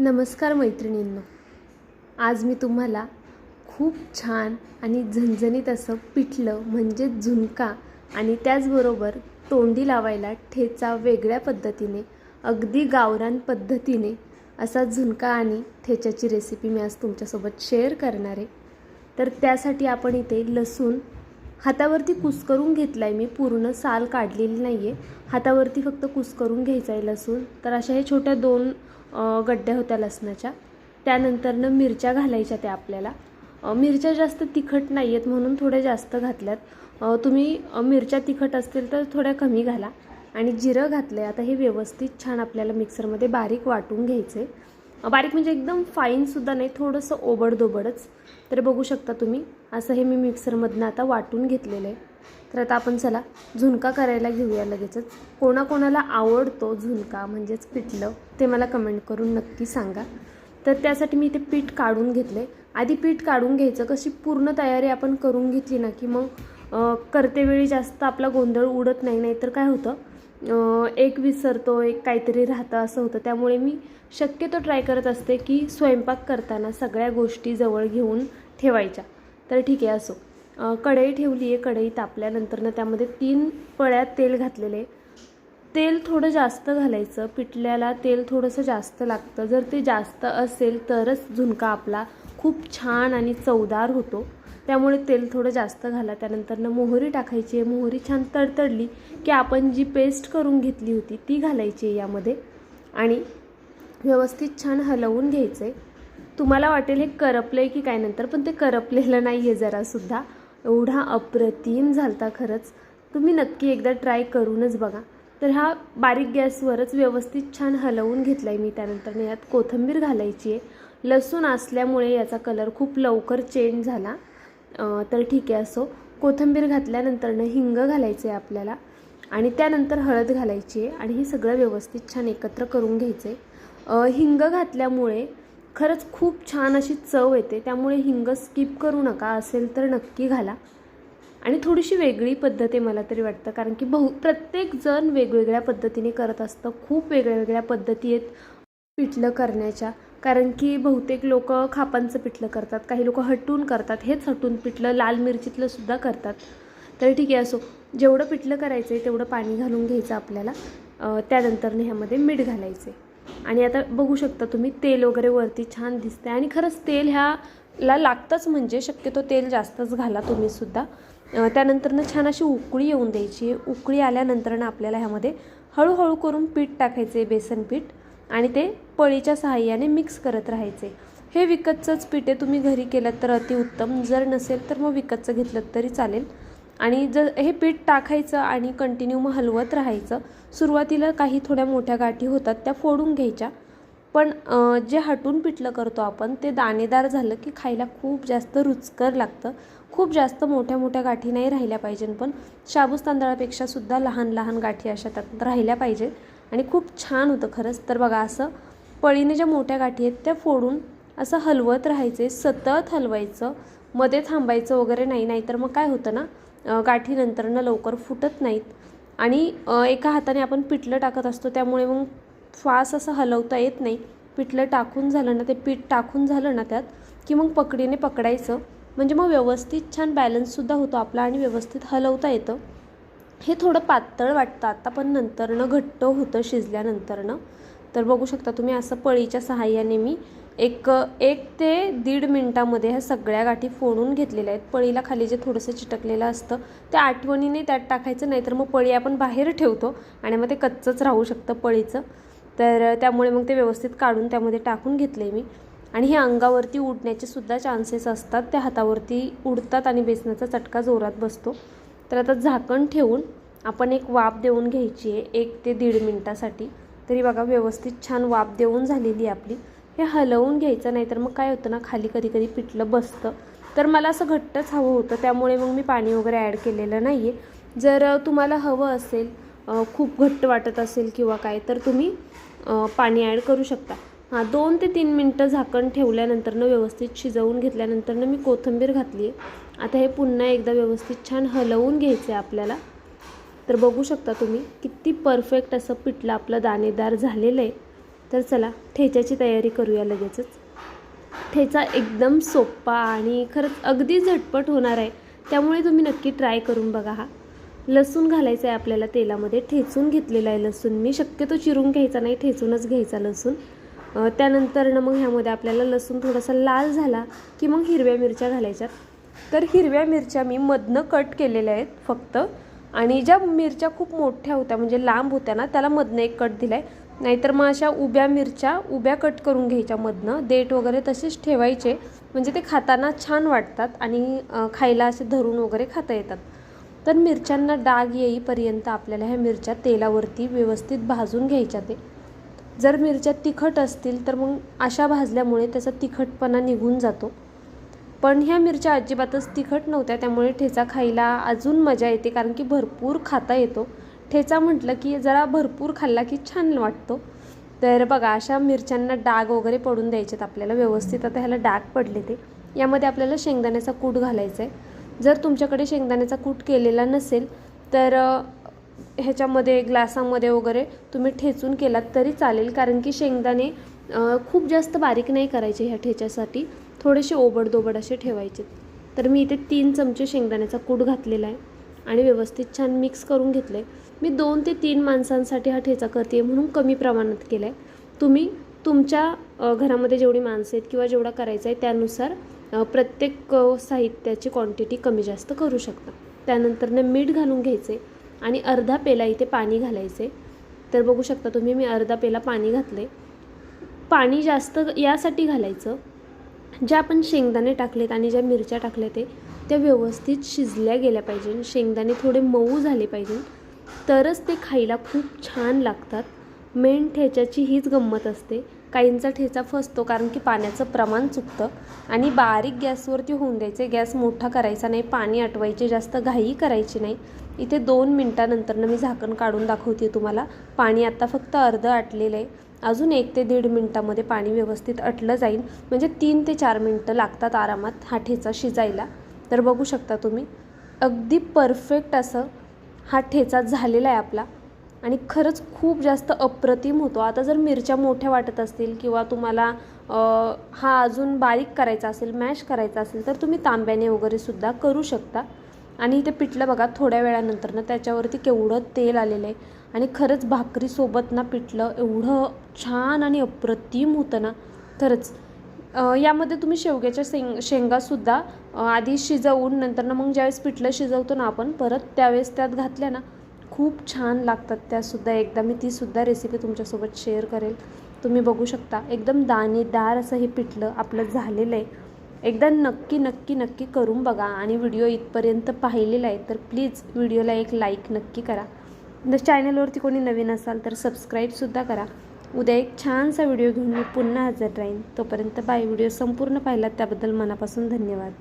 नमस्कार मैत्रिणींनो. आज मी तुम्हाला खूप छान आणि झणझणीत असं पिठलं म्हणजे झुणका आणि त्याचबरोबर तोंडी लावायला ठेचा वेगळ्या पद्धतीने अगदी गावरान पद्धतीने असा झुणका आणि ठेच्याची रेसिपी मी आज तुमच्यासोबत शेअर करणार आहे. तर त्यासाठी आपण इथे लसूण हातावरती कुस्करून घेतला आहे मी पूर्ण साल काढलेली नाही आहे हातावरती फक्त कुस्करून घ्यायचा आहे लसूण. तर अशा हे छोट्या दोन गड्ड्या होत्या लसणाच्या. त्यानंतरनं मिरच्या घालायच्या त्या आपल्याला. मिरच्या जास्त तिखट नाही आहेत म्हणून थोड्या जास्त घातल्यात. तुम्ही मिरच्या तिखट असतील तर थोड्या कमी घाला. आणि जिरं घातलं आहे आता हे व्यवस्थित छान आपल्याला मिक्सरमध्ये बारीक वाटून घ्यायचं आहे बारीक म्हणजे एकदम फाईनसुद्धा नाही थोडंसं ओबडदोबडच तर बघू शकता तुम्ही असं हे मी मिक्सरमधनं आता वाटून घेतलेलं आहे. तर आता आपण चला झुणका करायला घेऊया लगेचच. कोणाकोणाला आवडतो झुणका म्हणजेच पिठलं ते मला कमेंट करून नक्की सांगा. तर त्यासाठी मी इथे पीठ काढून घेतले आधी पीठ काढून घ्यायचं कशी पूर्ण तयारी आपण करून घेतली ना की मग करतेवेळी जास्त आपला गोंधळ उडत नाही नाहीतर काय होतं एक विसरतो एक काहीतरी राहतं असं होतं. त्यामुळे मी शक्यतो ट्राय करत असते की स्वयंपाक करताना सगळ्या गोष्टी जवळ घेऊन ठेवायच्या. तर ठीक आहे असो. कढई ठेवली आहे कढई तापल्यानंतरनं त्यामध्ये तीन पळ्यात तेल घातलेले. आहे. तेल थोडं जास्त घालायचं पिठल्याला तेल थोडंसं जास्त लागतं. जर ते जास्त असेल तरच झुणका आपला खूप छान आणि चवदार होतो. त्यामुळे तेल थोडं जास्त घाला. त्यानंतरनं मोहरी टाकायची आहे. मोहरी छान तडतडली की आपण जी पेस्ट करून घेतली होती ती घालायची आहे यामध्ये. आणि व्यवस्थित छान हलवून घ्यायचं आहे तुम्हाला वाटेल हे करपलं आहे की काय नंतर पण ते करपलेलं नाही आहे जरासुद्धा. एवढा अप्रतिम झालता खरंच. तुम्ही नक्की एकदा ट्राय करूनच बघा. तर हा बारीक गॅसवरच व्यवस्थित छान हलवून घेतला आहे मी त्यानंतर. यात कोथिंबीर घालायची आहे. लसूण असल्यामुळे याचा कलर खूप लवकर चेंज झाला. तर ठीक आहे असो. कोथिंबीर घातल्यानंतरनं हिंग घालायचं आहे आपल्याला. आणि त्यानंतर हळद घालायची आहे. आणि हे सगळं व्यवस्थित छान एकत्र करून घ्यायचं आहे हिंग घातल्यामुळे खरंच खूप छान अशी चव येते. त्यामुळे हिंग स्किप करू नका. असेल तर नक्की घाला. आणि थोडीशी वेगळी पद्धत आहे मला तरी वाटतं. कारण की बहु प्रत्येक जण वेगवेगळ्या पद्धतीने करत असतं. खूप वेगळ्या वेगळ्या पद्धती आहेत पिठलं करण्याच्या. कारण की बहुतेक लोक खापांचं पिठलं करतात. काही लोक हटून करतात. हेच हटून पिठलं लाल मिरचीतलं सुद्धा करतात. तर ठीक आहे असो. जेवढं पिठलं करायचं आहे तेवढं पाणी घालून घ्यायचं आपल्याला. अं, त्यानंतर ह्यामध्ये मीठ घालायचे आणि आता बघू शकता तुम्ही तेल वगैरे वरती छान दिसते आणि खरंच तेल ह्याला लागतंच म्हणजे शक्यतो तेल जास्तच घाला तुम्हीसुद्धा त्यानंतरनं छान अशी उकळी येऊन द्यायची. उकळी आल्यानंतरनं आपल्याला ह्यामध्ये हळूहळू करून पीठ टाकायचे बेसन पीठ आणि ते पळीच्या सहाय्याने मिक्स करत राहायचे. हे विकतचंच पीठ आहे. तुम्ही घरी केलं तर अतिउत्तम जर नसेल तर मग विकतचं घेतलं तरी चालेल. आणि जर हे पीठ टाकायचं आणि कंटिन्यू मग हलवत राहायचं सुरुवातीला काही थोड्या मोठ्या गाठी होतात त्या फोडून घ्यायच्या. पण जे हटून पिठलं करतो आपण ते दाणेदार झालं की खायला खूप जास्त रुचकर लागतं. खूप जास्त मोठ्या मोठ्या गाठी नाही राहिल्या पाहिजेन पण शाबूस तांदळापेक्षा सुद्धा लहान लहान गाठी अशा त्यात राहिल्या पाहिजे. आणि खूप छान होतं खरंच. तर बघा असं पळीने ज्या मोठ्या गाठी आहेत त्या फोडून असं हलवत राहायचे. सतत हलवायचं. मध्ये थांबायचं वगैरे नाही नाहीतर मग काय होतं ना गाठी नंतरनं लवकर फुटत नाहीत. आणि एका हाताने आपण पिठलं टाकत असतो त्यामुळे मग फास असं हलवता येत नाही. पिठलं टाकून झालं ना ते पीठ टाकून झालं ना त्यात की मग पकडीने पकडायचं. म्हणजे मग व्यवस्थित छान बॅलन्ससुद्धा होतो आपला आणि व्यवस्थित हलवता येतं. हे थोडं पातळ वाटतं आता पण नंतरनं घट्ट होतं शिजल्यानंतरनं. तर बघू शकता तुम्ही असं पळीच्या सहाय्याने मी एक एक ते दीड मिनटामध्ये ह्या सगळ्या गाठी फोडून घेतलेल्या आहेत. पळीला खाली जे थोडंसं चिटकलेलं असतं ते आठवणीने त्यात टाकायचं नाही तर मग पळी आपण बाहेर ठेवतो आणि मग ते कच्चंच राहू शकतं पळीचं. तर त्यामुळे मग ते व्यवस्थित काढून त्यामध्ये टाकून घेतले मी. आणि हे अंगावरती उडण्याचे सुद्धा चान्सेस असतात. त्या हातावरती उडतात आणि बेसनाचा चटका जोरात बसतो. तर आता झाकण ठेवून आपण एक वाफ देऊन घ्यायची आहे. एक ते दीड मिनटासाठी. तरी बघा व्यवस्थित छान वाफ देऊन झालेली आहे आपली. हे हलवून घ्यायचं नाही तर मग काय होतं ना खाली कधी कधी पिठलं बसतं. तर मला असं घट्टच हवं होतं. त्यामुळे मग मी पाणी वगैरे ॲड केलेलं नाही आहे जर तुम्हाला हवं असेल खूप घट्ट वाटत असेल किंवा काय तर तुम्ही पाणी ॲड करू शकता. हां दोन ते तीन मिनटं झाकण ठेवल्यानंतरनं व्यवस्थित शिजवून घेतल्यानंतरनं मी कोथिंबीर घातली. आहे आता हे पुन्हा एकदा व्यवस्थित छान हलवून घ्यायचं आहे आपल्याला. तर बघू शकता तुम्ही किती परफेक्ट असं पिठलं आपलं दाणेदार झालेलं आहे. तर चला ठेच्याची तयारी करूया लगेचच. ठेचा एकदम सोप्पा आणि खरंच अगदी झटपट होणार आहे. त्यामुळे तुम्ही नक्की ट्राय करून बघा हा. लसूण घालायचं आहे आपल्याला तेलामध्ये. ठेचून घेतलेला आहे लसूण मी. शक्यतो चिरून घ्यायचा नाही ठेचूनच घ्यायचा लसूण. त्यानंतर ना मग ह्यामध्ये आपल्याला लसूण थोडासा लाल झाला की मग हिरव्या मिरच्या घालायच्यात तर हिरव्या मिरच्या मी मधनं कट केलेल्या आहेत फक्त. आणि ज्या मिरच्या खूप मोठ्या होत्या म्हणजे लांब होत्या ना त्याला मधनं एक कट दिला आहे नाहीतर मग अशा उभ्या मिरच्या उभ्या कट करून घ्यायच्या मधनं. देठ वगैरे तसेच ठेवायचे. म्हणजे ते खाताना छान वाटतात आणि खायला असे धरून वगैरे खाता येतात. तर मिरच्यांना डाग येईपर्यंत आपल्याला ह्या मिरच्या तेलावरती व्यवस्थित भाजून घ्यायच्या ते. जर मिरच्या तिखट असतील तर मग अशा भाजल्यामुळे त्याचा तिखटपणा निघून जातो. पण ह्या मिरच्या अजिबातच तिखट नव्हत्या त्यामुळे ठेचा खायला अजून मजा येते कारण की भरपूर खाता येतो. ठेचा म्हटलं की जरा भरपूर खाल्ला की छान वाटतो. तर बघा अशा मिरच्यांना डाग वगैरे पडून द्यायचेत आपल्याला व्यवस्थित. आता ह्याला डाग पडले ते. यामध्ये आपल्याला शेंगदाण्याचा कूट घालायचा आहे जर तुमच्याकडे शेंगदाण्याचा कूट केलेला नसेल तर ह्याच्यामध्ये ग्लासामध्ये वगैरे तुम्ही ठेचून केलात तरी चालेल. कारण की शेंगदाणे खूप जास्त बारीक नाही करायचे ह्या ठेच्यासाठी. थोडेसे ओबडदोबड असे ठेवायचे. तर मी इथे तीन चमचे शेंगदाण्याचा कूट घातलेला आहे आणि व्यवस्थित छान मिक्स करून घेतलं आहे मी दोन ते तीन माणसांसाठी हा ठेचा करते म्हणून कमी प्रमाणात केला आहे तुम्ही तुमच्या घरामध्ये जेवढी माणसं आहेत किंवा जेवढा करायचा आहे त्यानुसार प्रत्येक साहित्याची क्वांटिटी कमी जास्त करू शकता. त्यानंतरनं मीठ घालून घ्यायचे आणि अर्धा पेला इथे पाणी घालायचे. तर बघू शकता तुम्ही मी अर्धा पेला पाणी घातले. पाणी जास्त यासाठी घालायचं ज्या आपण शेंगदाणे टाकलेत आणि ज्या मिरच्या टाकल्या ते त्या व्यवस्थित शिजल्या गेल्या पाहिजे. शेंगदाणे थोडे मऊ झाले पाहिजे. तरच ते खायला खूप छान लागतात. मेन ठेच्याची हीच गंमत असते. काहींचा ठेचा फसतो कारण की पाण्याचं प्रमाण चुकतं. आणि बारीक गॅसवरती होऊन द्यायचे. गॅस मोठा करायचा नाही पाणी आटवायचे जास्त घाई करायची नाही. इथे दोन मिनटानंतरनं मी झाकण काढून दाखवते तुम्हाला. पाणी आता फक्त अर्धं आटलेलं आहे. अजून एक ते दीड मिनटामध्ये पाणी व्यवस्थित अटलं जाईल. म्हणजे तीन ते चार मिनटं लागतात आरामात हा ठेचा शिजायला. तर बघू शकता तुम्ही. अगदी परफेक्ट असं हा ठेचा झालेला आहे आपला. आणि खरंच खूप जास्त अप्रतिम होतो. आता जर मिरच्या मोठ्या वाटत असतील किंवा तुम्हाला हा अजून बारीक करायचा असेल मॅश करायचा असेल तर तुम्ही तांब्याने वगैरे सुद्धा करू शकता. आणि इथे पिठलं बघा थोड्या वेळानंतर ना त्याच्यावरती केवढं तेल आलेलं आहे. आणि खरंच भाकरीसोबत ना पिठलं एवढं छान आणि अप्रतिम होतं ना. खरंच यामध्ये तुम्ही शेवग्याच्या शेंग शेंगासुद्धा आधी शिजवून नंतर ना मग ज्यावेळेस पिठलं शिजवतो ना आपण परत त्यावेळेस त्यात घातल्या ना खूप छान लागतात त्यासुद्धा एकदा मी तीसुद्धा रेसिपी तुमच्यासोबत शेअर करेल. तुम्ही बघू शकता. एकदम दाणेदार असं हे पिठलं आपलं झालेलं आहे. एकदा नक्की नक्की नक्की करून बघा आणि व्हिडिओ इथपर्यंत पाहिलेला आहे तर प्लीज व्हिडिओला एक लाईक नक्की करा. जर चॅनलवरती कोणी नवीन असाल तर सबस्क्राईबसुद्धा करा. उद्या एक छानसा व्हिडिओ घेऊन मी पुन्हा हजर राहीन. तोपर्यंत बाय व्हिडिओ संपूर्ण पाहिलात त्याबद्दल मनापासून धन्यवाद.